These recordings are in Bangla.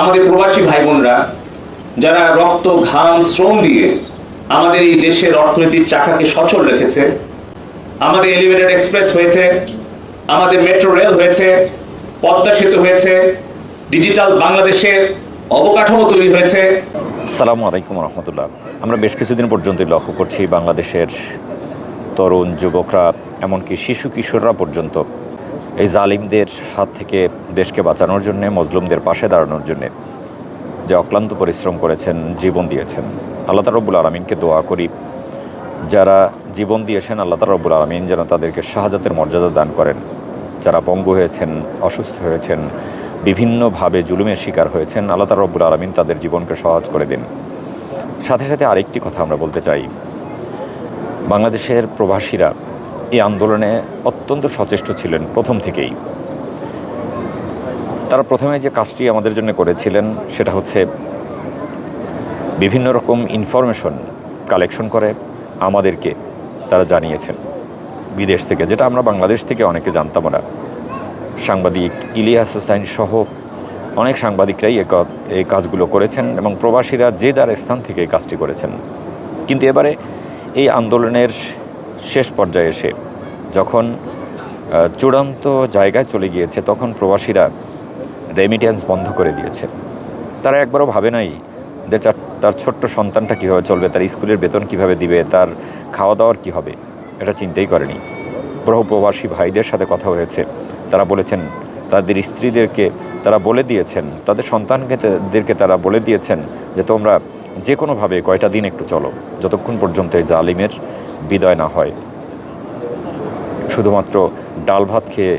আমাদের প্রবাসী ভাই বোনরা যারা রক্ত, ঘাম, শ্রম দিয়ে আমাদের এই দেশের অর্থনীতির চাকাকে সচল রেখেছে, আমাদের এলিভেটেড এক্সপ্রেস হয়েছে, আমাদের মেট্রো রেল হয়েছে, পদ্মা সেতু হয়েছে ডিজিটাল বাংলাদেশের অবকাঠামো তৈরি হয়েছে। সালামু আলাইকুম রহমতুল্লাহ। আমরা বেশ কিছুদিন পর্যন্তই লক্ষ্য করছি বাংলাদেশের তরুণ যুবকরা, এমনকি শিশু কিশোররা পর্যন্ত। জালিমদের হাত থেকে দেশকে বাঁচানোর জন্যে, মজলুমদের পাশে দাঁড়ানোর জন্যে যে অক্লান্ত পরিশ্রম করেছেন, জীবন দিয়েছেন। আল্লাহ রব্বুল আলমিনকে দোয়া করি, যারা জীবন দিয়েছেন, আল্লাহ রব্বুল আলমিন যেন তাদেরকে শাহাজাতের মর্যাদা দান করেন। যারা পঙ্গু হয়েছেন, অসুস্থ হয়েছেন, বিভিন্নভাবে জুলুমের শিকার হয়েছেন, আল্লাহ রব্বুল আলমিন তাদের জীবনকে সহজ করে দিন। সাথে সাথে আরেকটি কথা আমরা বলতে চাই। বাংলাদেশের প্রবাসীরা এই আন্দোলনে অত্যন্ত সচেষ্ট ছিলেন প্রথম থেকেই। তারা প্রথমে যে কাজটি আমাদের জন্য করেছিলেন সেটা হচ্ছে বিভিন্ন রকম ইনফরমেশন কালেকশন করে আমাদেরকে তারা জানিয়েছেন। বিদেশ থেকে, যেটা আমরা বাংলাদেশ থেকে অনেকে জানতাম না সাংবাদিক ইলিয়াস হোসাইন সহ অনেক সাংবাদিকরাই এই কাজগুলো করেছেন এবং প্রবাসীরা যে যার স্থান থেকে এই কাজটি করেছেন। কিন্তু এবারে এই আন্দোলনের শেষ পর্যায়ে এসে যখন চূড়ান্ত জায়গায় চলে গিয়েছে, তখন প্রবাসীরা রেমিটেন্স বন্ধ করে দিয়েছে। তারা একবারও ভাবে নাই যে তার ছোট্ট সন্তানটা কীভাবে চলবে, তার স্কুলের বেতন কীভাবে দিবে, তার খাওয়া দাওয়ার কী হবে, এটা চিন্তাই করেনি। প্রবাসী ভাইদের সাথে কথা হয়েছে। তারা বলেছেন, তাদের স্ত্রীদেরকে তারা বলে দিয়েছেন, তাদের সন্তানকেদেরকে তারা বলে দিয়েছেন যে তোমরা যে কোনোভাবে কয়টা দিন একটু চলো, যতক্ষণ পর্যন্ত এই জালিমের বিদায় না হয়। শুধুমাত্র ডাল ভাত খেয়ে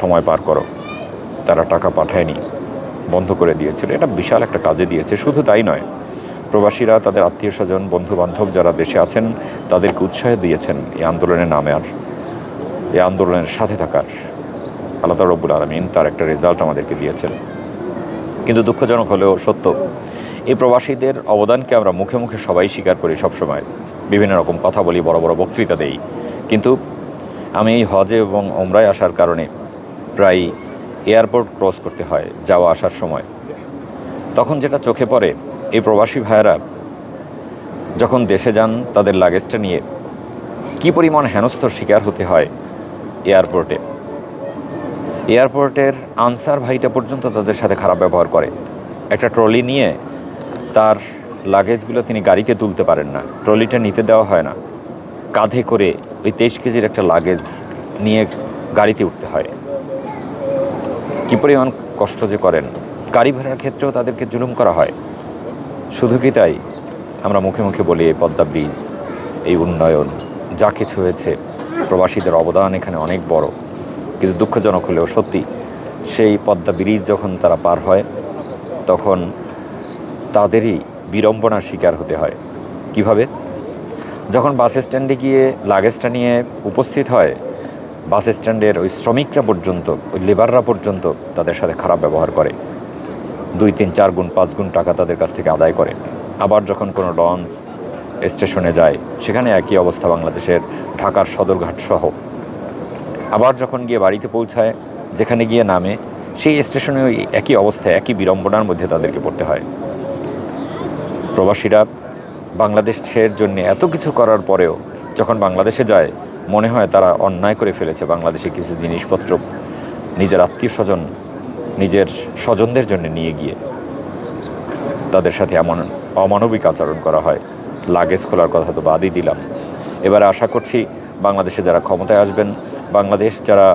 সময় পার করো। তারা টাকা পাঠায়নি, বন্ধ করে দিয়েছিল। এটা বিশাল একটা কাজে দিয়েছে, শুধু তাই নয়। প্রবাসীরা, তাদের আত্মীয় স্বজন বন্ধু বান্ধব যারা দেশে আছেন, তাদেরকে উৎসাহ দিয়েছেন এই আন্দোলনের নামে আর। এই আন্দোলনের সাথে থাকার। আল্লাহ রব্বুল আলমিন তার একটা রেজাল্ট আমাদেরকে দিয়েছেন। কিন্তু দুঃখজনক হলেও সত্য, এই প্রবাসীদের অবদানকে আমরা মুখে মুখে সবাই স্বীকার করি সবসময়। বিভিন্ন রকম কথা বলি, বড় বড় বক্তৃতা দেই। কিন্তু আমি এই হজে এবং ওমরায় আসার কারণে প্রায় এয়ারপোর্ট ক্রস করতে হয় যাওয়া আসার সময়। তখন যেটা চোখে পড়ে, এই প্রবাসী ভাইয়েরা যখন দেশে যান, তাদের লাগেজটা নিয়ে কী পরিমাণ হেনস্থর শিকার হতে হয় এয়ারপোর্টে। এয়ারপোর্টের আনসার ভাইটা পর্যন্ত তাদের সাথে খারাপ ব্যবহার করে। একটা ট্রলি নিয়ে তার লাগেজগুলো তিনি গাড়িতে তুলতে পারেন না, ট্রলিটা নিতে দেওয়া হয় না। কাঁধে করে ওই তেইশ কেজির একটা লাগেজ নিয়ে গাড়িতে উঠতে হয়। কী পরিমাণ কষ্ট যে করেন, গাড়ি ভাড়ার ক্ষেত্রেও তাদেরকে জুলুম করা হয়। শুধু কি তাই? আমরা মুখে মুখে বলি এই পদ্মা ব্রিজ, এই উন্নয়ন, যা কিছু হয়েছে, প্রবাসীদের অবদান এখানে অনেক বড়। কিন্তু দুঃখজনক হলেও সত্যি, সেই পদ্মা ব্রিজ যখন তারা পার হয়, তখন তাদেরই বিড়ম্বনার শিকার হতে হয়। কীভাবে? যখন বাস স্ট্যান্ডে গিয়ে লাগেজটা নিয়ে উপস্থিত হয়, বাস স্ট্যান্ডের ওই শ্রমিকরা পর্যন্ত, ওই লেবাররা পর্যন্ত তাদের সাথে খারাপ ব্যবহার করে। দুই তিন চার গুণ, পাঁচ গুণ টাকা তাদের কাছ থেকে আদায় করে। আবার যখন কোনো লঞ্চ স্টেশনে যায়, সেখানে একই অবস্থা বাংলাদেশের ঢাকার সদরঘাট সহ। আবার যখন গিয়ে বাড়িতে পৌঁছায়, যেখানে গিয়ে নামে, সেই স্টেশনে ওই একই অবস্থায়, একই বিড়ম্বনার মধ্যে তাদেরকে পড়তে হয়। প্রবাসীরা বাংলাদেশের জন্য এত কিছু করার পরেও যখন বাংলাদেশে যায়, মনে হয় তারা অন্যায় করে ফেলেছে বাংলাদেশে কিছু জিনিসপত্র নিজের আত্মীয় স্বজন নিজের স্বজনদের জন্য নিয়ে গিয়ে। তাদের সাথে এমন অমানবিক আচরণ করা হয়। লাগেজ খোলার কথা তো বাদই দিলাম। এবারে আশা করছি বাংলাদেশে যারা ক্ষমতায় আসবেন, বাংলাদেশ যারা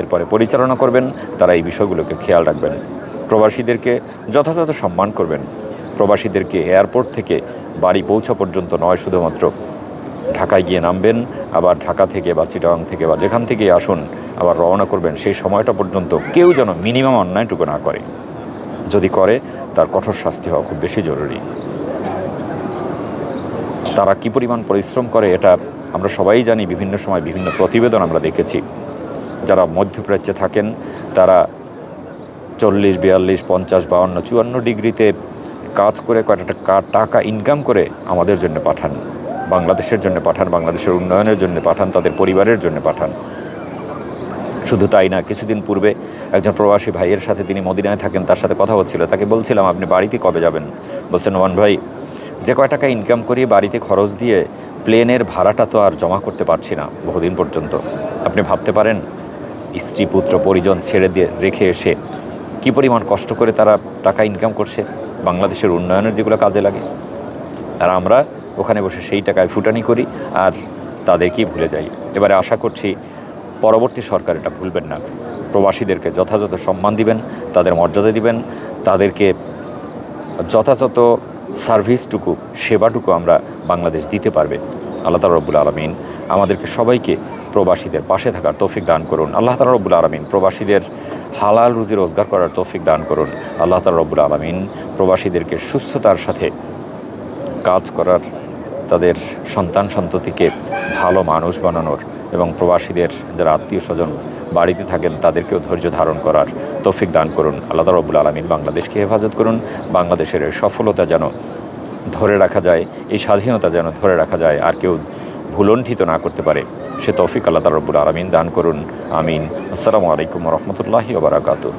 এরপরে পরিচালনা করবেন, তারা এই বিষয়গুলোকে খেয়াল রাখবেন। প্রবাসীদেরকে যথাযথ সম্মান করবেন। প্রবাসীদেরকে এয়ারপোর্ট থেকে বাড়ি পৌঁছা পর্যন্ত নয়, শুধুমাত্র ঢাকায় গিয়ে নামবেন, আবার ঢাকা থেকে বা চিটাগাং থেকে বা যেখান থেকেই আসুন, আবার রওনা করবেন। সেই সময়টা পর্যন্ত কেউ যেন মিনিমাম অন্যায়টুকু না করে। যদি করে, তার কঠোর শাস্তি হওয়া খুব বেশি জরুরি। তারা কি পরিমাণ পরিশ্রম করে, এটা আমরা সবাই জানি, বিভিন্ন সময় বিভিন্ন প্রতিবেদন আমরা দেখেছি। যারা মধ্যপ্রাচ্যে থাকেন, তারা চল্লিশ, বিয়াল্লিশ, পঞ্চাশ, বাউন্ন, চুয়ান্ন ডিগ্রিতে কাজ করে, কয়টা টাকা ইনকাম করে আমাদের জন্য পাঠান। বাংলাদেশের জন্য পাঠান, বাংলাদেশের উন্নয়নের জন্য পাঠান, তাদের পরিবারের জন্য পাঠান। শুধু তাই না, কিছুদিন পূর্বে একজন প্রবাসী ভাইয়ের সাথে তিনি মদিনায় থাকেন, তার সাথে কথা হচ্ছিল। তাকে বলছিলাম, আপনি বাড়িতে কবে যাবেন? বলছেন ওয়ান ভাই, যে কয় টাকা ইনকাম করি, বাড়িতে খরচ দিয়ে প্লেনের ভাড়াটা তো আর জমা করতে পারছি না বহুদিন পর্যন্ত। আপনি ভাবতে পারেন স্ত্রী পুত্র পরিজন ছেড়ে দিয়ে, রেখে এসে কি পরিমাণ কষ্ট করে তারা টাকা ইনকাম করছে, বাংলাদেশের উন্নয়নের যেগুলো কাজে লাগে, আর আমরা ওখানে বসে সেই টাকায় ফুটানি করি আর তাদেরকেই ভুলে যাই। এবারে আশা করছি পরবর্তী সরকার এটা ভুলবেন না। প্রবাসীদেরকে যথাযথ সম্মান দিবেন, তাদের মর্যাদা দিবেন, তাদেরকে যথাযথ সার্ভিসটুকু, সেবাটুকু আমরা বাংলাদেশ দিতে পারবে। আল্লাহ তালা রব্বুল আলমিন আমাদেরকে সবাইকে প্রবাসীদের পাশে থাকার তৌফিক দান করুন। আল্লাহ তালা রব্বুল আলমিন প্রবাসীদের হালাল রুজি রোজগার করার তৌফিক দান করুন। আল্লাহ তালা রব্বুল আলমিন প্রবাসীদেরকে সুস্থতার সাথে কাজ করার তাদের সন্তান সন্ততিকে ভালো মানুষ বানানোর এবং প্রবাসীদের যারা আত্মীয় স্বজন বাড়িতে থাকেন, তাদেরকেও ধৈর্য ধারণ করার তৌফিক দান করুন। আল্লাহ রব্বুল আলমিন বাংলাদেশকে হেফাজত করুন। বাংলাদেশের সফলতা যেন ধরে রাখা যায়, এই স্বাধীনতা যেন ধরে রাখা যায়, আর কেউ ভুলণ্ঠিত না করতে পারে। সে তৌফিক আল্লাহ রব্বুল আলমিন দান করুন। আমিন। আসসালামু আলাইকুম রহমতুল্লাহি ওবরাকাতু